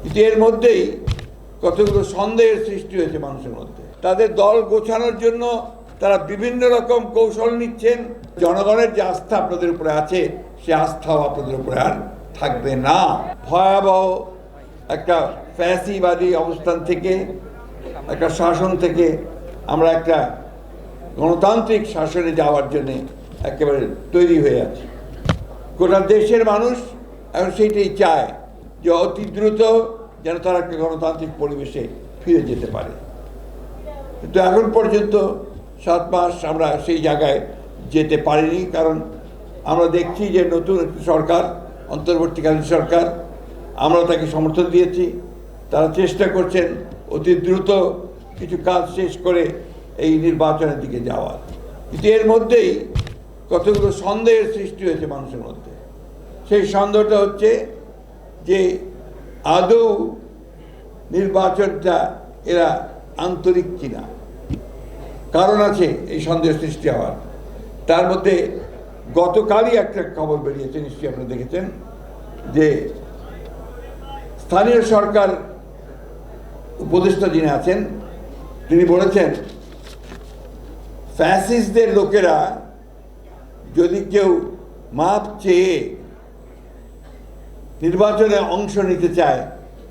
কিন্তু এর মধ্যেই কতগুলো সন্দেহের সৃষ্টি হয়েছে মানুষের মধ্যে। তাদের দল গোছানোর জন্য তারা বিভিন্ন রকম কৌশল নিচ্ছেন। জনগণের যে আস্থা আপনাদের উপরে আছে, সে আস্থাও আপনাদের উপরে আর থাকবে না। ভয়াবহ একটা ফ্যাসিবাদী অবস্থান থেকে, একটা শাসন থেকে আমরা একটা গণতান্ত্রিক শাসনে যাওয়ার জন্য একেবারে তৈরি হয়ে আছে। গোটা দেশের মানুষ এখন সেইটাই চায়। যে অতি দ্রুত যেন তারা একটা গণতান্ত্রিক পরিবেশে ফিরে যেতে পারে। কিন্তু এখন পর্যন্ত সাত মাস আমরা সেই জায়গায় যেতে পারিনি, কারণ আমরা দেখছি যে নতুন একটি সরকার, অন্তর্বর্তীকালীন সরকার, আমরা তাকে সমর্থন দিয়েছি। তারা চেষ্টা করছেন অতি দ্রুত কিছু কাজ শেষ করে এই নির্বাচনের দিকে যাওয়ার। কিন্তু এর মধ্যেই কতগুলো সন্দেহের সৃষ্টি হয়েছে মানুষের মধ্যে। সেই সন্দেহটা হচ্ছে যে আদৌ নির্বাচনটা এরা আন্তরিক কিনা। কারণ আছে এই সন্দেহ সৃষ্টি হওয়ার। তার মধ্যে গতকালই একটা খবর বেরিয়েছে, নিশ্চয়ই আপনারা দেখেছেন, যে স্থানীয় সরকার উপদেষ্টা যিনি আছেন, তিনি বলেছেন, ফ্যাসিস্টদের লোকেরা যদি কেউ মাপ চেয়ে নির্বাচনে অংশ নিতে চায়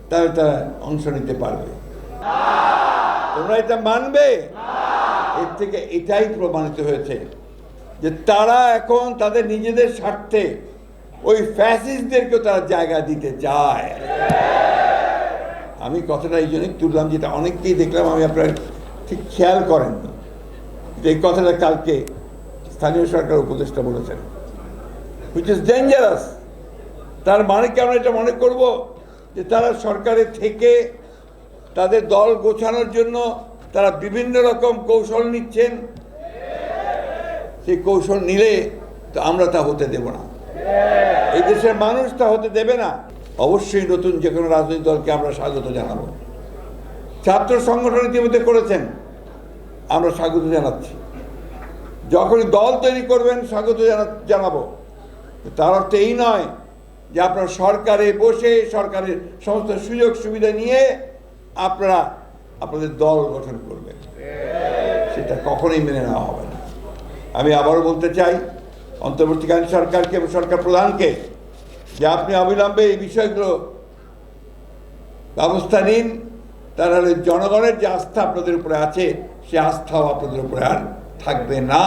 তাহলে তারা অংশ নিতে পারবে। তোমরা এটা মানবে? এর থেকে এটাই প্রমাণিত হয়েছে যে তারা এখন তাদের নিজেদের স্বার্থে ওই ফ্যাসিস্টদেরকেও তারা জায়গা দিতে চায়। আমি কথাটা এই জন্যই তুললাম যেটা অনেককেই দেখলাম, আমি আপনার ঠিক খেয়াল করেননি। যে এই কথাটা কালকে স্থানীয় সরকার উপদেষ্টা বলেছেন হুইচ ইজ ডেঞ্জারাস তার মানে কি আমরা এটা মনে করব? যে তারা সরকারে থেকে তাদের দল গোছানোর জন্য তারা বিভিন্ন রকম কৌশল নিচ্ছেন। সেই কৌশল নিলে তো আমরা তা হতে দেব না। এই দেশের মানুষ তা হতে দেবে না। অবশ্যই নতুন যে কোনো রাজনৈতিক দলকে আমরা স্বাগত জানাব। ছাত্র সংগঠন ইতিমধ্যে করেছেন। আমরা স্বাগত জানাচ্ছি। যখনই দল তৈরি করবেন, স্বাগত জানা- জানাব। তার অর্থ এই নয় যে আপনারা সরকারে বসে সরকারের সমস্ত সুযোগ সুবিধা নিয়ে আপনারা আপনাদের দল গঠন করবেন। সেটা কখনোই মেনে নেওয়া হবে না। আমি আবারও বলতে চাই, অন্তর্বর্তীকালীন সরকারকে এবং সরকার প্রধানকে যে আপনি অবিলম্বে এই বিষয়গুলো ব্যবস্থা নিন তাহলে জনগণের যে আস্থা আপনাদের উপরে আছে, সে আস্থাও আপনাদের উপরে আর থাকবে না।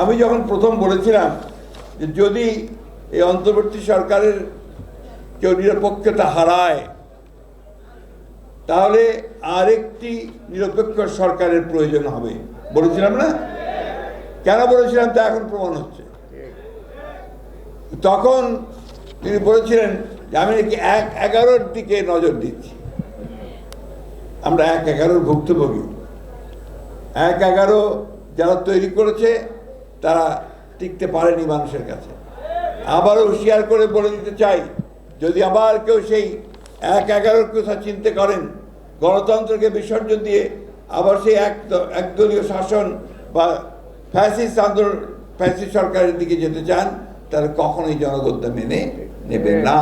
আমি যখন প্রথম বলেছিলাম যে যদি এই অন্তর্বর্তী সরকারের কেউ নিরপেক্ষতা হারায়, তাহলে আরেকটি নিরপেক্ষ সরকারের প্রয়োজন হবে। বলেছিলাম না? কেন বলেছিলাম? তা এখন প্রমাণ হচ্ছে। তখন তিনি বলেছিলেন যে, আমি নাকি এক এগারোর দিকে নজর দিচ্ছি। আমরা এক এগারোর ভুক্তভোগী। এক এগারো যারা তৈরি করেছে, তারা টিকতে পারেনি মানুষের কাছে। আবারও হুঁশিয়ার করে বলে দিতে চাই, যদি আবার কেউ সেই এক এগারোর কথা চিনতে করেন, গণতন্ত্রকে বিসর্জন দিয়ে আবার সেই এক একদলীয় শাসন বা ফ্যাসিস্ট আন্দোলন, ফ্যাসিস্ট সরকারের দিকে যেতে চান, তাহলে কখনোই জনগণটা মেনে নেবে না।